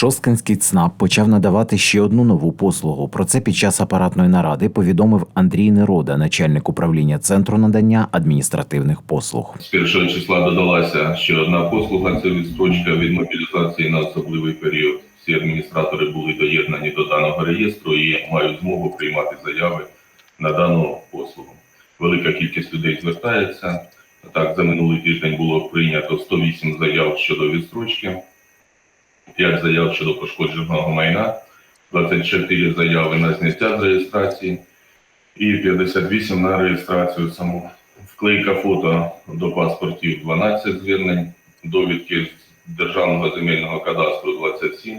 Шосткинський ЦНАП почав надавати ще одну нову послугу. Про це під час апаратної наради повідомив Андрій Нерода, начальник управління центру надання адміністративних послуг. З першого числа додалася ще одна послуга. Це відстрочка від мобілізації на особливий період. Всі адміністратори були доєднані до даного реєстру і мають змогу приймати заяви на дану послугу. Велика кількість людей звертається. Так, за минулий тиждень було прийнято 108 заяв щодо відстрочки, 5 заяв щодо пошкодженого майна, 24 заяви на зняття з реєстрації і 58 на реєстрацію саму. Вклейка фото до паспортів 12 звернень, довідки з Державного земельного кадастру 27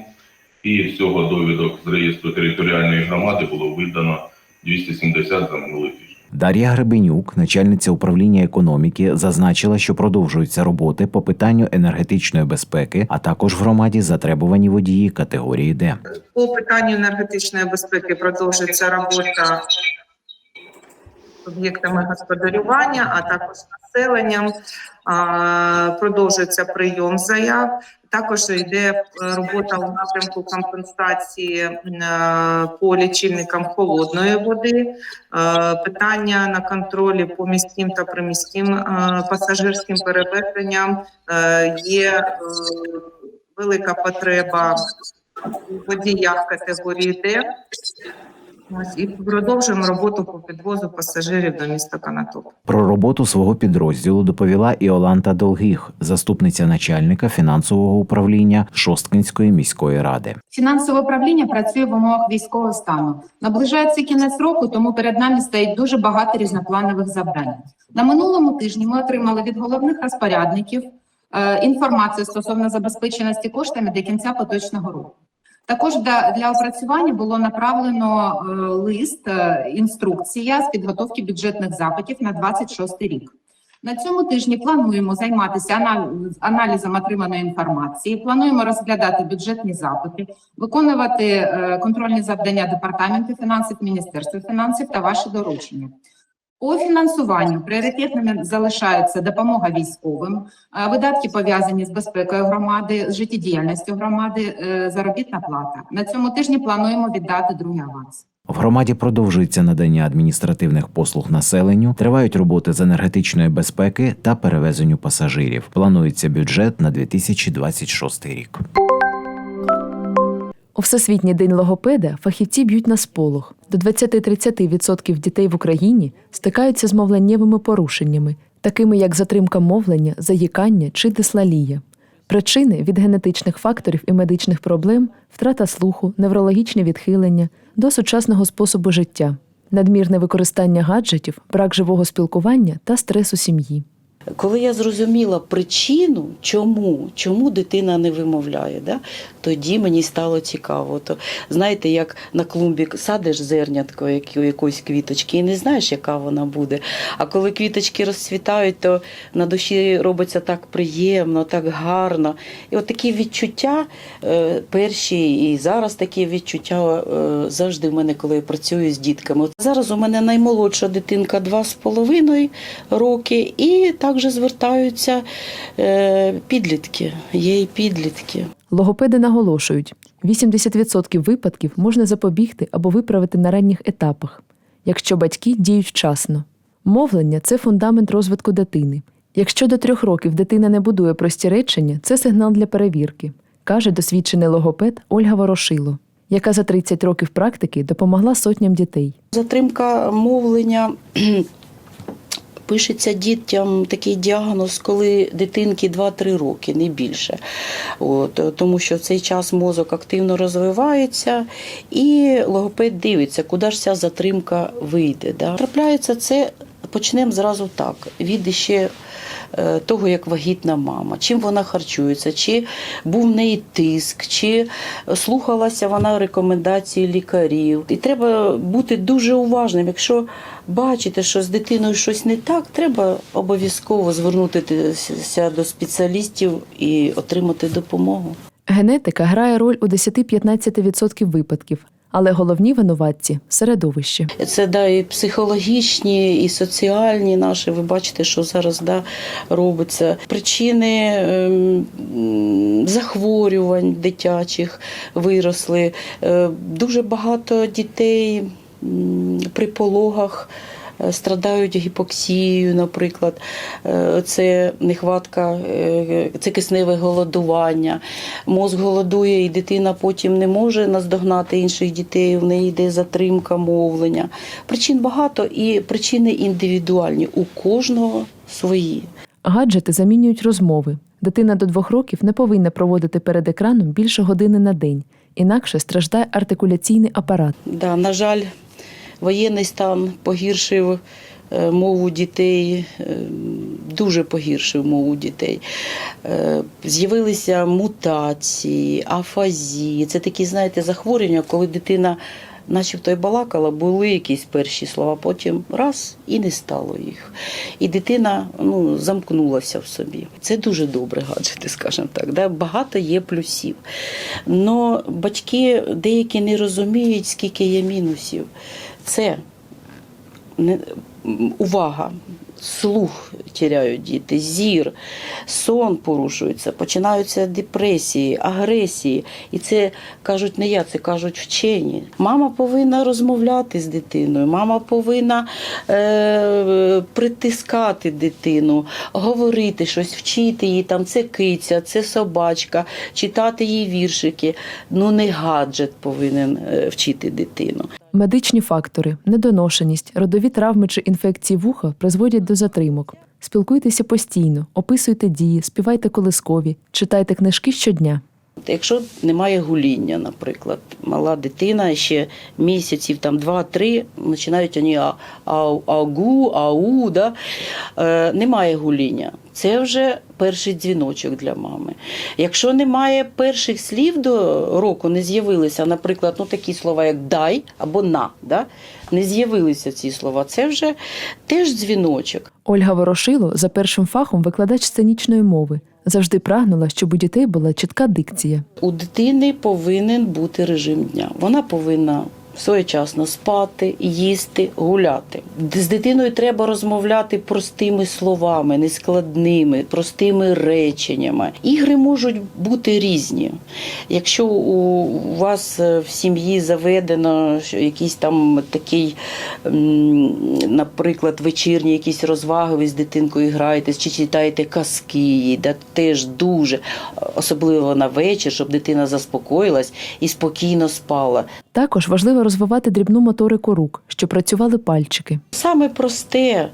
і всього довідок з реєстру територіальної громади було видано 270 за минулий тиждень. Дар'я Гребенюк, начальниця управління економіки, зазначила, що продовжуються роботи по питанню енергетичної безпеки, а також в громаді затребувані водії категорії Д. По питанню енергетичної безпеки продовжується робота з об'єктами господарювання, а також населенням. Продовжується прийом заяв. Також йде е, робота у напрямку компенсації е, по лічильникам холодної води. Е, Питання на контролі по міським та приміським пасажирським перевезенням є велика потреба у водіях категорії Д. Ось і продовжуємо роботу по підвозу пасажирів до міста Канатоп. Про роботу свого підрозділу доповіла Іоланта Долгих, заступниця начальника фінансового управління Шосткинської міської ради. Фінансове управління працює в умовах військового стану. Наближається кінець року, тому перед нами стоїть дуже багато різнопланових завдань. На минулому тижні ми отримали від головних розпорядників е, інформацію стосовно забезпеченості коштами до кінця поточного року. Також для, опрацювання було направлено е, лист, е, інструкція з підготовки бюджетних запитів на 26 рік. На цьому тижні плануємо займатися аналізом отриманої інформації. Плануємо розглядати бюджетні запити, виконувати е, контрольні завдання департаменту фінансів, міністерства фінансів та ваші доручення. По фінансуванню пріоритетними залишаються допомога військовим, е, видатки пов'язані з безпекою громади, з життєдіяльністю громади, е, заробітна плата. На цьому тижні плануємо віддати другий аванс. В громаді продовжується надання адміністративних послуг населенню, тривають роботи з енергетичної безпеки та перевезенню пасажирів. Планується бюджет на 2026 рік. У Всесвітній день логопеда фахівці б'ють на сполох. До 20-30% дітей в Україні стикаються з мовленнєвими порушеннями, такими як затримка мовлення, заїкання чи дислалія. Причини від генетичних факторів і медичних проблем, втрата слуху, неврологічні відхилення до сучасного способу життя, надмірне використання гаджетів, брак живого спілкування та стрес у сім'ї. Коли я зрозуміла причину, чому, чому дитина не вимовляє, да, тоді мені стало цікаво. То, знаєте, як на клумбі садиш зернятко якоїсь квіточки і не знаєш, яка вона буде. А коли квіточки розцвітають, то на душі робиться так приємно, так гарно. І от такі відчуття е, перші, і зараз такі відчуття е, завжди в мене, коли я працюю з дітками. Зараз у мене наймолодша дитинка два з половиною роки, і також звертаються е, підлітки. Є і підлітки. Логопеди наголошують, 80% випадків можна запобігти або виправити на ранніх етапах, якщо батьки діють вчасно. Мовлення це фундамент розвитку дитини. Якщо до трьох років дитина не будує прості речення, це сигнал для перевірки, каже досвідчений логопед Ольга Ворошило, яка за 30 років практики допомогла сотням дітей. Затримка мовлення. Пишеться дітям такий діагноз, коли дитинки 2-3 роки, не більше. От, тому що в цей час мозок активно розвивається, і логопед дивиться, куди ж ця затримка вийде. Да? Трапляється це, почнемо зразу так, від ще е, того, як вагітна мама, чим вона харчується, чи був в неї тиск, чи слухалася вона рекомендації лікарів. І треба бути дуже уважним. Якщо бачите, що з дитиною щось не так, треба обов'язково звернутися до спеціалістів і отримати допомогу. Генетика грає роль у 10-15% випадків, Але головні винуватці середовище. Це да, і психологічні, і соціальні наші. Ви бачите, що зараз да, робиться. Причини ем, захворювань дитячих виросли. Е, Дуже багато дітей при пологах. Е, Страдають гіпоксією, наприклад, Е, це нехватка, е, це кисневе голодування. Мозк голодує, і дитина потім не може наздогнати інших дітей. В неї йде затримка мовлення. Причин багато і причини індивідуальні. У кожного свої. Гаджети замінюють розмови. Дитина до двох років не повинна проводити перед екраном більше години на день, інакше страждає артикуляційний апарат. Да, на жаль, воєнний стан погіршив е, мову дітей, е, дуже погіршив мову дітей. Е, З'явилися мутації, афазії. Це такі, знаєте, захворювання, коли дитина. Начебто й балакала, були якісь перші слова, потім раз і не стало їх. І дитина ну, замкнулася в собі. Це дуже добре гаджети, скажімо так. Да? Багато є плюсів. Но батьки деякі не розуміють, скільки є мінусів. Це не, увага, слух тіряють діти, зір, сон порушується, починаються депресії, агресії. І це кажуть не я, це кажуть вчені. Мама повинна розмовляти з дитиною, мама повинна е, притискати дитину, говорити щось, вчити її, там це киця, це собачка, читати їй віршики. Ну не гаджет повинен е, вчити дитину. Медичні фактори, недоношеність, родові травми чи інфекції вуха призводять до затримок. Спілкуйтеся постійно, описуйте дії, співайте колискові, читайте книжки щодня. Якщо немає гуління, наприклад, мала дитина ще місяців там 2-3, починають вони а, агу, ау, да? е, немає гуління. Це вже перший дзвіночок для мами. Якщо немає перших слів до року, не з'явилися, наприклад, ну такі слова, як дай або на, да? не з'явилися ці слова, це вже теж дзвіночок. Ольга Ворошило за першим фахом викладач сценічної мови. Завжди прагнула, щоб у дітей була чітка дикція. У дитини повинен бути режим дня. Вона повинна своєчасно спати, їсти, гуляти. З дитиною треба розмовляти простими словами, нескладними, простими реченнями. Ігри можуть бути різні. Якщо у вас е, в сім'ї заведено якийсь там такий, наприклад, вечірні якісь розваги, ви з дитинкою граєтесь чи читаєте казки, да, теж дуже, особливо на вечір, щоб дитина заспокоїлась і спокійно спала. Також важливо розвивати дрібну моторику рук, щоб працювали пальчики. Саме просте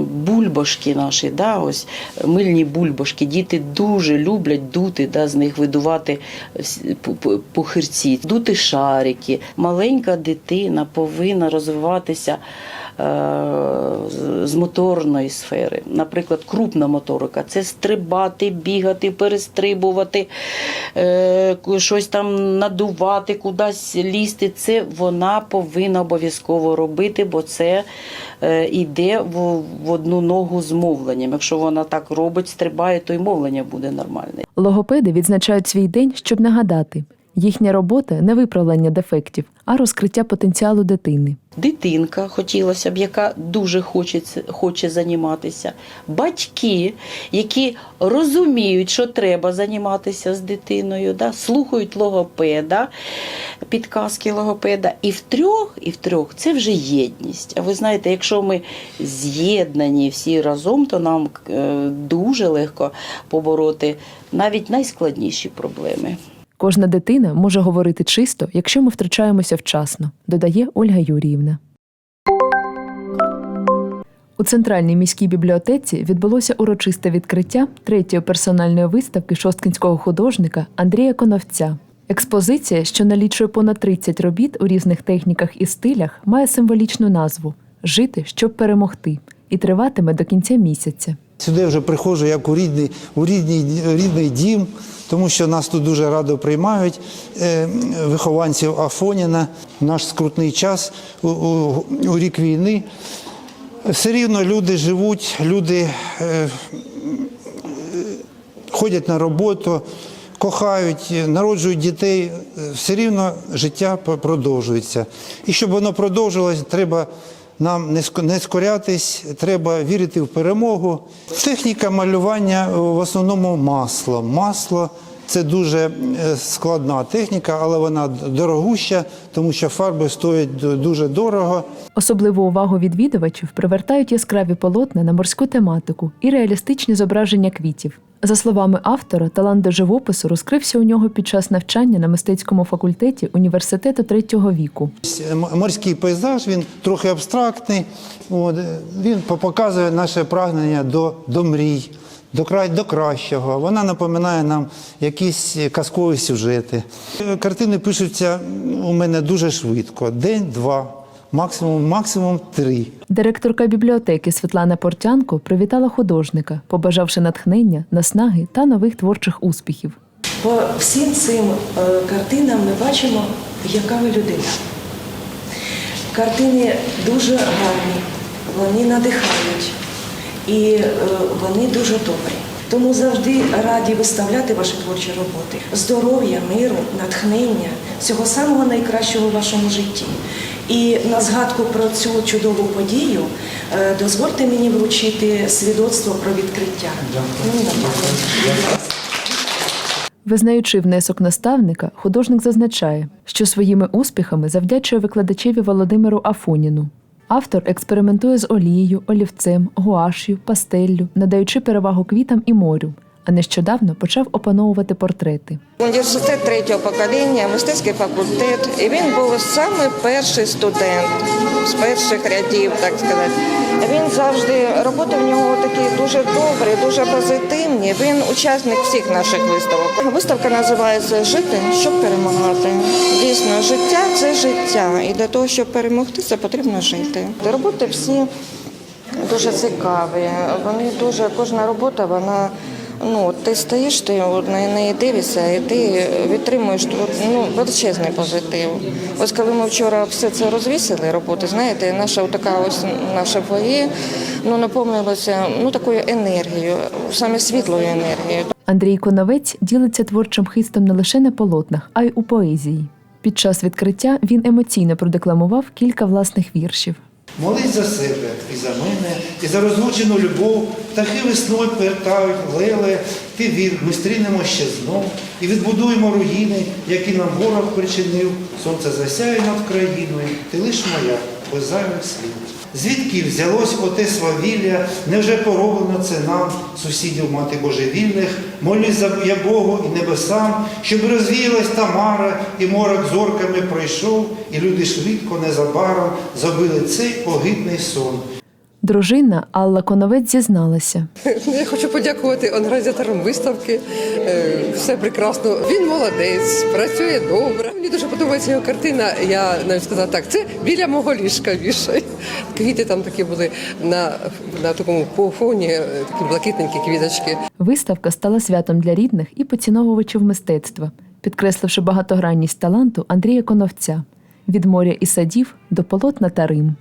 бульбашки наші, да, ось мильні бульбашки. Діти дуже люблять дути, да, з них видувати пухирці, дути шарики. Маленька дитина повинна розвиватися. е, з- моторної сфери, наприклад, крупна моторика це стрибати, бігати, перестрибувати, е, щось там надувати, кудись лізти. Це вона повинна обов'язково робити, бо це е, йде в, в одну ногу з мовленням. Якщо вона так робить, стрибає, то й мовлення буде нормальне. Логопеди відзначають свій день, щоб нагадати. Їхня робота не виправлення дефектів, а розкриття потенціалу дитини. Дитинка хотілося б, яка дуже хоче, хоче займатися. Батьки, які розуміють, що треба займатися з дитиною, да? слухають логопеда, підказки логопеда. І в трьох, і в трьох це вже єдність. А ви знаєте, якщо ми з'єднані всі разом, то нам е, дуже легко побороти навіть найскладніші проблеми. Кожна дитина може говорити чисто, якщо ми втручаємося вчасно, додає Ольга Юріївна. У центральній міській бібліотеці відбулося урочисте відкриття третьої персональної виставки шосткінського художника Андрія Коновця. Експозиція, що налічує понад 30 робіт у різних техніках і стилях, має символічну назву Жити, щоб перемогти, і триватиме до кінця місяця. Сюди вже приходжу як у рідний, у рідний, рідний дім, тому що нас тут дуже радо приймають е, вихованців Афоніна. Наш скрутний час у, у, у рік війни. Все рівно люди живуть, люди е, ходять на роботу, кохають, народжують дітей, все рівно життя продовжується. І щоб воно продовжилось, треба нам не ск- скорятись, треба вірити в перемогу. Техніка малювання е, в основному масло. Масло це дуже е, складна техніка, але вона дорогуща, тому що фарби стоять дуже дорого. Особливу увагу відвідувачів привертають яскраві полотна на морську тематику і реалістичні зображення квітів. За словами автора, талант до живопису розкрився у нього під час навчання на мистецькому факультеті університету третього віку. Морський пейзаж, він трохи абстрактний. От, е, він показує наше прагнення до, до мрій, до, край, до кращого. Вона напоминає нам якісь казкові сюжети. Е, Картини пишуться у мене дуже швидко: день-два, максимум, максимум три. Директорка бібліотеки Світлана Портянко привітала художника, побажавши натхнення, наснаги та нових творчих успіхів. По всім цим е, картинам ми бачимо, яка ви людина. Картини дуже гарні, вони надихають і е, вони дуже добрі. Тому завжди раді виставляти ваші творчі роботи. Здоров'я, миру, натхнення, всього самого найкращого в вашому житті. І на згадку про цю чудову подію е, дозвольте мені вручити свідоцтво про відкриття. Ну. Визнаючи внесок наставника, художник зазначає, що своїми успіхами завдячує викладачеві Володимиру Афоніну. Автор експериментує з олією, олівцем, гуаш'ю, пастеллю, надаючи перевагу квітам і морю, а нещодавно почав опановувати портрети. Університет третього покоління, мистецький факультет, і він був саме перший студент з перших рядів, так сказати. Він завжди роботи в нього такі дуже добрі, дуже позитивні. Він учасник всіх наших виставок. Виставка називається Жити, щоб перемагати. Дійсно, життя це життя, і для того, щоб перемогти, це потрібно жити. Роботи всі дуже цікаві. Вони дуже кожна робота, вона. Ну, ти стоїш, ти на неї дивишся, і ти відтримуєш ну, величезний позитив. Ось коли ми вчора все це розвісили, роботи, знаєте, наша така ось наше фоє ну, наповнилося ну, такою енергією, саме світлою енергією. Андрій Коновець ділиться творчим хистом не лише на полотнах, а й у поезії. Під час відкриття він емоційно продекламував кілька власних віршів. Молись за себе і за мене, і за розлучену любов. Птахи весною пертають, леле, ти вір, ми стрінемо ще знов і відбудуємо руїни, які нам ворог причинив. Сонце засяє над країною, ти лиш моя, без зайвих слів. Звідки взялось оте свавілля, невже пороблено це нам, сусідів мати божевільних, молюсь за я Богу і небесам, щоб розвіялась Тамара, і морок зорками пройшов, і люди швидко, незабаром забили цей огидний сон. Дружина Алла Коновець зізналася. Я хочу подякувати організаторам виставки. Е, Все прекрасно. Він молодець, працює добре. Мені дуже подобається його картина. Я навіть сказала так, це біля мого ліжка вішай. Квіти там такі були на, на такому фоні, е, такі блакитненькі квіточки. Виставка стала святом для рідних і поціновувачів мистецтва, підкресливши багатогранність таланту Андрія Коновця від моря і садів до полотна та Рим.